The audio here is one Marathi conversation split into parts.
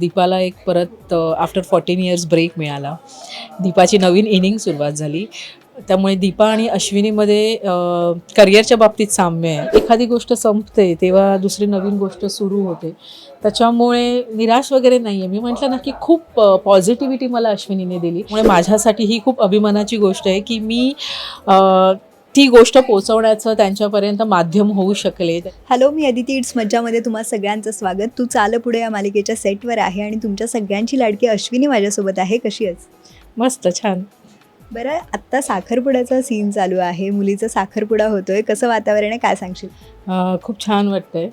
दीपाला एक परत आफ्टर फॉर्टीन इयर्स ब्रेक मिळाला. दीपाची नवीन इनिंग सुरुवात झाली. त्यामुळे दीपा आणि अश्विनीमध्ये करिअरच्या बाबतीत साम्य आहे. एखादी गोष्ट संपते तेव्हा दुसरी नवीन गोष्ट सुरू होते. त्याच्यामुळे निराश वगैरे नाही आहे मी म्हटलं ना की खूप पॉझिटिव्हिटी मला अश्विनीने दिली. त्यामुळे माझ्यासाठी ही खूप अभिमानाची गोष्ट आहे की मी ती गोष्ट पोचवण्याचं त्यांच्यापर्यंत माध्यम होऊ शकले. हॅलो मी अदिती इट्स मज्जामध्ये तुम्हा सगळ्यांचं स्वागत. तू चाल पुढे या मालिकेच्या सेटवर आहे आणि तुमच्या सगळ्यांची लाडकी अश्विनी माझ्यासोबत आहे. कशी आहेस? मस्त छान. बरं आत्ता साखरपुड्याचा सीन चालू आहे. मुलीचा साखरपुडा होतोय. कसं वातावरण आहे? काय सांगशील? खूप छान वाटतंय.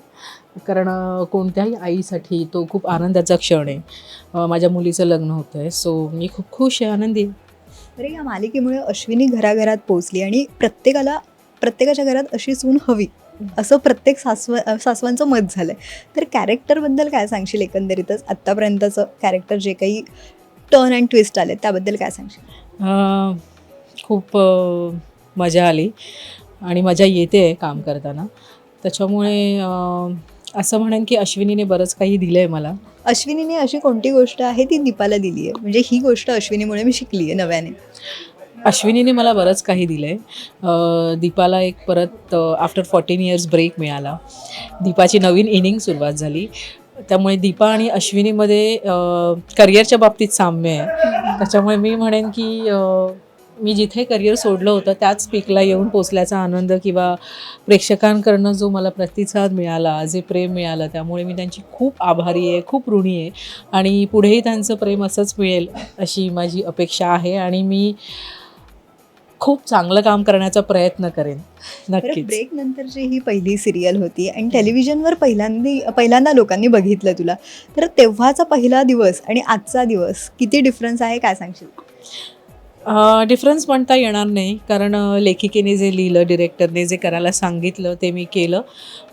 कारण कोणत्याही आईसाठी तो खूप आनंदाचा क्षण आहे. माझ्या मुलीचं लग्न होतं आहे सो मी खूप खुश आहे आनंदी अरे या मालिकेमुळे अश्विनी घराघरात पोहोचली आणि प्रत्येकाला प्रत्येकाच्या घरात अशी सून हवी असं प्रत्येक सासव सासवांचं मत झालं आहे तर कॅरेक्टरबद्दल काय सांगशील एकंदरीतच? आत्तापर्यंतचं कॅरेक्टर जे काही टर्न अँड ट्विस्ट आले त्याबद्दल काय सांगशील? खूप मजा आली. आणि मजा येते आहे काम करताना. त्याच्यामुळे असं म्हणेन की अश्विनीने बरंच काही दिलं आहे मला. अश्विनीने अशी कोणती गोष्ट आहे ती दीपाला दिली आहे? म्हणजे ही गोष्ट अश्विनीमुळे मी शिकली आहे नव्याने. अश्विनीने मला बरंच काही दिलं आहे दीपाला एक परत आफ्टर फॉर्टीन इयर्स ब्रेक मिळाला. दीपाची नवीन इनिंग सुरुवात झाली. त्यामुळे दीपा आणि अश्विनीमध्ये करिअरच्या बाबतीत साम्य आहे. त्याच्यामुळे मी म्हणेन की मी जिथे करिअर सोडलं होतं त्याच पीकला येऊन पोचल्याचा आनंद किंवा प्रेक्षकांकडनं जो मला प्रतिसाद मिळाला जे प्रेम मिळालं त्यामुळे मी त्यांची खूप आभारी आहे खूप ऋणी आहे. आणि पुढेही त्यांचं प्रेम असंच मिळेल अशी माझी अपेक्षा आहे आणि मी खूप चांगलं काम करण्याचा प्रयत्न करेन. बरं नक्कीच. ब्रेक नंतरची ही पहिली सिरियल होती आणि टेलिव्हिजनवर पहिल्यांदा पहिल्यांदा लोकांनी बघितलं तुला तर तेव्हाचा पहिला दिवस आणि आजचा दिवस किती डिफरन्स आहे काय सांगशील? डिफरन्स म्हणता येणार नाही. कारण लेखिकेने जे लिहिलं डिरेक्टरने जे करायला सांगितलं ते मी केलं.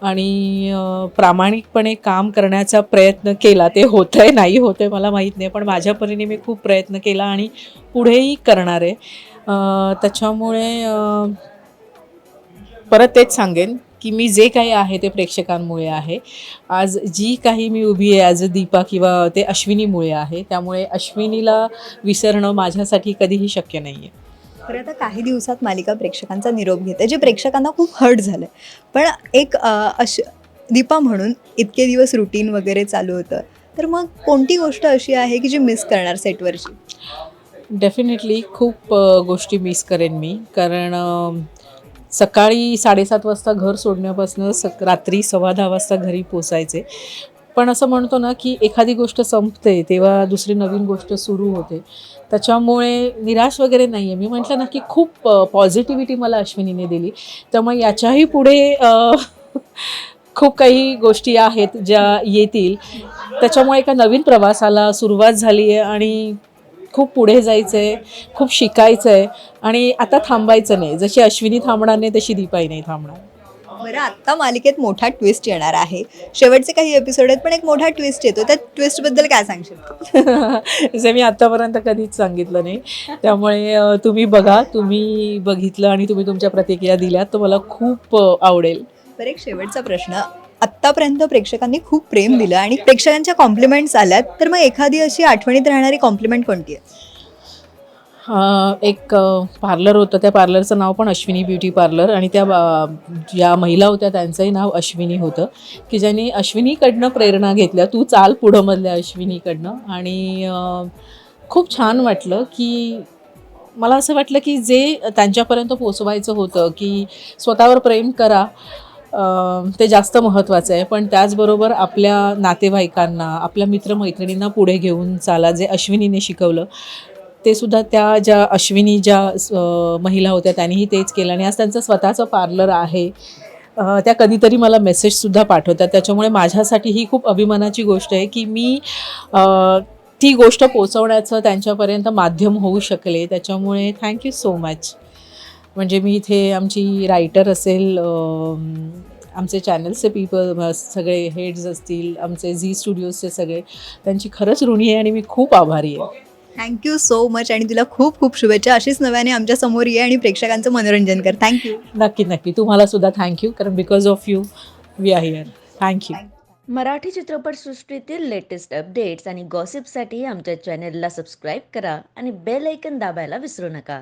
आणि प्रामाणिकपणे काम करण्याचा प्रयत्न केला. ते होतं आहे नाही होतं आहे मला माहीत नाही. पण माझ्या परीने मी खूप प्रयत्न केला आणि पुढेही करणार आहे. त्याच्यामुळे परत तेच सांगेन. की मी जे काही आहे ते प्रेक्षकांमुळे आहे. आज जी काही मी उभी आहे ॲज अ दीपा किंवा ते अश्विनीमुळे आहे त्यामुळे अश्विनीला विसरणं माझ्यासाठी कधीही शक्य नाही आहे तर आता काही दिवसात मालिका प्रेक्षकांचा निरोप घेते जे प्रेक्षकांना खूप हर्ट झालं पण एक अश दीपा म्हणून इतके दिवस रुटीन वगैरे चालू होतं. तर मग कोणती गोष्ट अशी आहे की जी मिस करणार सेटवरची डेफिनेटली खूप गोष्टी मिस करेन मी. कारण सकाळी साडेसात वाजता घर सोडण्यापासून सक रात्री सव्वा दहा वाजता घरी पोचायचे. पण असं म्हणतो ना की एखादी गोष्ट संपते तेव्हा दुसरी नवीन गोष्ट सुरू होते. त्याच्यामुळे निराश वगैरे नाही आहे मी म्हटलं ना की खूप पॉझिटिव्हिटी मला अश्विनीने दिली. त्यामुळे याच्याही पुढे खूप काही गोष्टी आहेत ज्या येतील. त्याच्यामुळे एका नवीन प्रवासाला सुरुवात झाली आहे आणि खूप पुढे जायचं आहे खूप शिकायचं आहे आणि आता थांबायचं नाही. जशी अश्विनी थांबणार नाही तशी दीपाई नाही थांबणार. बरं आत्ता मालिकेत मोठा ट्विस्ट येणार आहे. शेवटचे काही एपिसोड आहेत पण एक मोठा ट्विस्ट येतो. त्या ट्विस्टबद्दल काय सांगशील? जे मी आत्तापर्यंत कधीच सांगितलं नाही. त्यामुळे तुम्ही बघा तुम्ही बघितलं आणि तुम्ही तुमच्या प्रतिक्रिया दिल्यात तर मला खूप आवडेल. बरं एक शेवटचा प्रश्न. आत्तापर्यंत प्रेक्षकांनी खूप प्रेम दिलं आणि प्रेक्षकांच्या कॉम्प्लिमेंट्स आल्यात. तर मग एखादी अशी आठवणीत राहणारी कॉम्प्लिमेंट कोणती आहे? अ, एक पार्लर होतं. त्या पार्लरचं नाव पण अश्विनी ब्युटी पार्लर आणि त्या बा- ज्या महिला होत्या त्यांचंही नाव अश्विनी होतं. की ज्यांनी अश्विनीकडनं प्रेरणा घेतल्या. तू चाल पुढं मधल्या अश्विनीकडनं. आणि अ, खूप छान वाटलं की मला असं वाटलं की जे त्यांच्यापर्यंत पोचवायचं होतं की स्वतःवर प्रेम करा. ते जास्त महत्त्वाचं आहे. पण त्याचबरोबर आपल्या नातेवाईकांना आपल्या मित्रमैत्रिणींना पुढे घेऊन चाला जे अश्विनीने शिकवलं ते सुद्धा त्या ज्या अश्विनी ज्या महिला होत्या त्यांनीही तेच केलं आणि आज त्यांचं स्वतःचं पार्लर आहे. त्या कधीतरी मला मेसेजसुद्धा पाठवतात. त्याच्यामुळे माझ्यासाठी ही खूप अभिमानाची गोष्ट आहे की मी ती गोष्ट पोचवण्याचं त्यांच्यापर्यंत माध्यम होऊ शकले. त्याच्यामुळे थँक्यू सो मच म्हणजे मी इथे आमची रायटर असेल आमचे चॅनल्सचे पीपल सगळे हेड्स असतील आमचे झी स्टुडिओजचे सगळे त्यांची खरंच ऋणी आहे आणि मी खूप आभारी आहे. थँक्यू सो मच आणि तुला खूप खूप शुभेच्छा. अशीच नव्याने आमच्यासमोर ये आणि प्रेक्षकांचं मनोरंजन कर. थँक्यू नक्की नक्की. तुम्हाला सुद्धा थँक्यू कारण because of you we are here thank you Marathi चित्रपटसृष्टीतील लेटेस्ट अपडेट्स आणि गॉसिपसाठी आमच्या चॅनेलला सबस्क्राईब करा आणि बेल ऐकन दाबायला विसरू नका.